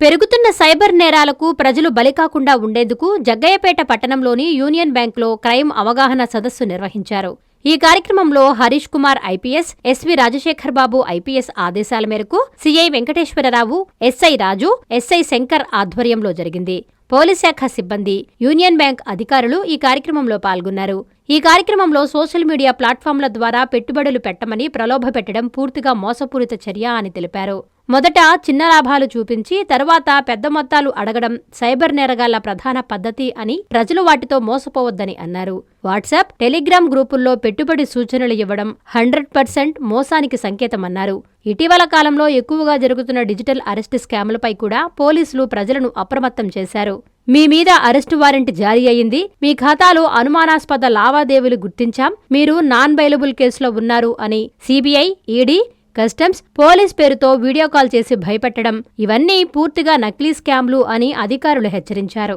పెరుగుతున్న సైబర్ నేరాలకు ప్రజలు బలికాకుండా ఉండేందుకు జగ్గయ్యపేట పట్టణంలోని యూనియన్ బ్యాంక్లో క్రైమ్ అవగాహన సదస్సు నిర్వహించారు. ఈ కార్యక్రమంలో Harish Kumar IPS SV Rajasekhar Babu IPS ఆదేశాల మేరకు CI Venkateswara Rao SI Raju SI Shankar ఆధ్వర్యంలో జరిగింది. పోలీస్ శాఖ సిబ్బంది యూనియన్ బ్యాంక్ అధికారులు ఈ కార్యక్రమంలో పాల్గొన్నారు. ఈ కార్యక్రమంలో సోషల్ మీడియా ప్లాట్ఫామ్ల ద్వారా పెట్టుబడులు పెట్టమని ప్రలోభ పెట్టడం పూర్తిగా మోసపూరిత చర్య అని తెలిపారు. మొదట చిన్న లాభాలు చూపించి తరువాత పెద్ద మొత్తాలు అడగడం సైబర్ నేరగాళ్ళ ప్రధాన పద్ధతి అని ప్రజలు వాటితో మోసపోవద్దని అన్నారు. వాట్సాప్ టెలిగ్రామ్ గ్రూపుల్లో పెట్టుబడి సూచనలు ఇవ్వడం హండ్రెడ్ పర్సెంట్ మోసానికి సంకేతమన్నారు. ఇటీవల కాలంలో ఎక్కువగా జరుగుతున్న డిజిటల్ అరెస్ట్ స్కామ్లపై కూడా పోలీసులు ప్రజలను అప్రమత్తం చేశారు. మీ మీద అరెస్టు వారెంట్ జారీ అయింది. మీ ఖాతాలో అనుమానాస్పద లావాదేవీలు గుర్తించాం. మీరు నాన్ బైలబుల్ కేసులో ఉన్నారు అని సిబిఐ ఈడీ కస్టమ్స్ పోలీస్ పేరుతో వీడియో కాల్ చేసి భయపెట్టడం ఇవన్నీ పూర్తిగా నకిలీ స్కామ్లు అని అధికారులు హెచ్చరించారు.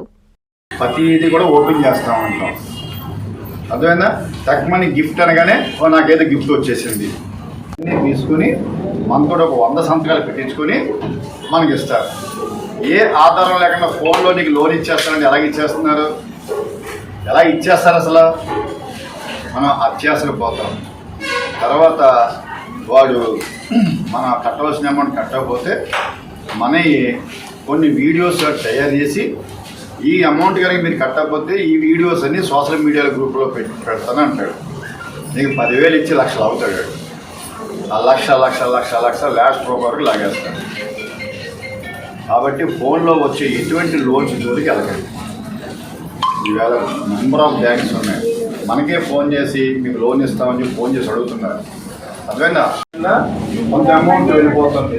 ప్రతిదీ కూడా ఓపెన్ చేస్తా ఉంటాం. అర్థమైందా? తక్కువని గిఫ్ట్ అనగానే నాకేదో గిఫ్ట్ వచ్చేసింది. తీసుకుని మనతో ఒక వంద సంతకాలు పెట్టించుకొని మనకి ఇస్తారు. ఏ ఆధారం లేకుండా ఫోన్లో నీకు లోన్ ఇచ్చేస్తానండి ఎలా ఇచ్చేస్తున్నారు? ఎలా ఇచ్చేస్తారు అసలు? మనం అత్యాసలు పోతాం. తర్వాత వాడు మన కట్టవలసిన అమౌంట్ కట్టకపోతే మనవి కొన్ని వీడియోస్ తయారు చేసి ఈ అమౌంట్ కనుక మీరు కట్టకపోతే ఈ వీడియోస్ అన్ని సోషల్ మీడియా గ్రూప్లో పెట్టి పెడతాను అంటాడు. నీకు పదివేలు ఇచ్చి లక్షలు అవుతాడు ఆ లక్ష లక్ష లక్ష లక్ష లాస్ట్ రూపాయి వరకు లాగేస్తాడు. కాబట్టి ఫోన్లో వచ్చే ఎటువంటి లోన్స్ జోలికి వెళ్ళకండి. ఈవేళ నెంబర్ ఆఫ్ బ్యాంక్స్ ఉన్నాయి. మనకే ఫోన్ చేసి మీకు లోన్ ఇస్తామని చెప్పి ఫోన్ చేసి అడుగుతున్నారు. అర్థమైందా? కొంత అమౌంట్ వెళ్ళిపోతుంది.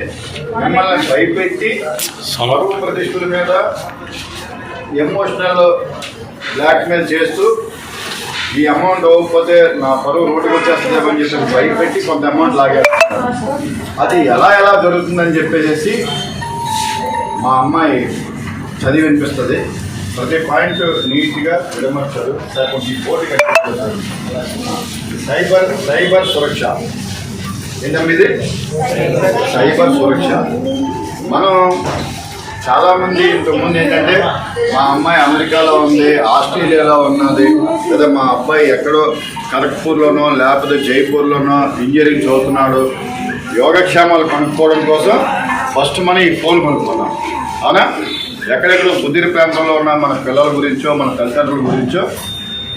మిమ్మల్ని భయపెట్టి పరువు ప్రతిష్ఠుల మీద ఎమోషనల్ బ్లాక్మెయిల్ చేస్తూ ఈ అమౌంట్ అవ్వకపోతే నా పరువు రోడ్డుకు వచ్చేస్తుందని చెప్పి భయపెట్టి కొంత అమౌంట్ లాగారు. అది ఎలా ఎలా జరుగుతుందని చెప్పేసి మా అమ్మాయి చదివి వినిపిస్తుంది. ప్రతి పాయింట్ నీట్గా విడమర్చారు. కొంచెం పోటీ కట్టిస్తారు సైబర్ సైబర్ సురక్ష. ఏంటమ్మా సైబర్ సురక్ష. మనం చాలామంది ఇంతకుముందు ఏంటంటే మా అమ్మాయి అమెరికాలో ఉంది ఆస్ట్రేలియాలో ఉన్నది లేదా మా అబ్బాయి ఎక్కడో ఖరగ్పూర్లోనో లేకపోతే జైపూర్లోనో ఇంజనీరింగ్ చదువుతున్నాడు. యోగక్షేమాలు కనుక్కోవడం కోసం ఫస్ట్ మనం ఈ ఫోన్ కొనుక్కున్నాం. అవునా? ఎక్కడెక్కడ సుదీర్ ప్రాంతంలో ఉన్న మన పిల్లల గురించో మన తల్లిదండ్రుల గురించో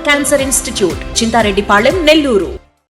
cancer institute Chintareddypalem Nellore